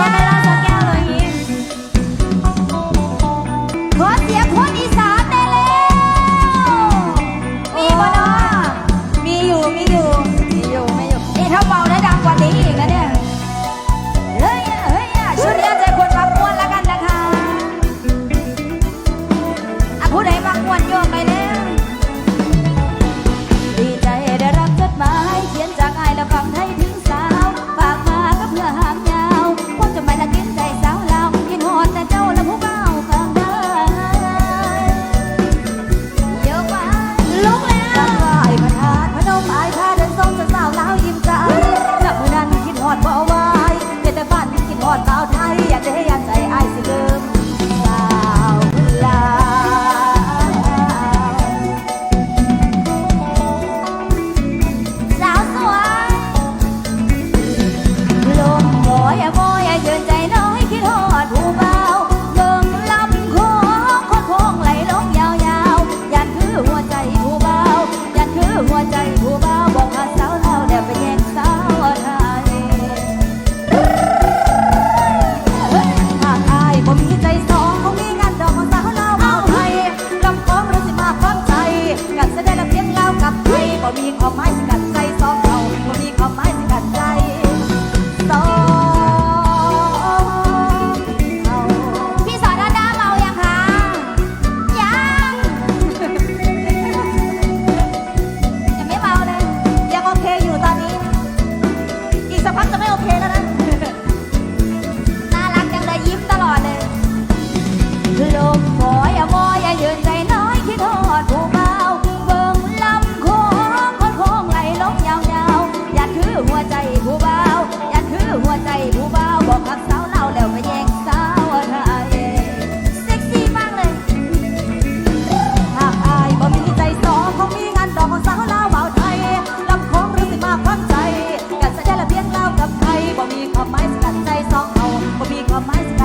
Banana. แต่บ้านกินหอดสาวไทยอย่าใด้ยันใจ บ่มีความหมายสิกัดใจสองเราบ่มีความหมายสิกัดใจสอง ตัดใจสองเอาบ่มีความหมายสิ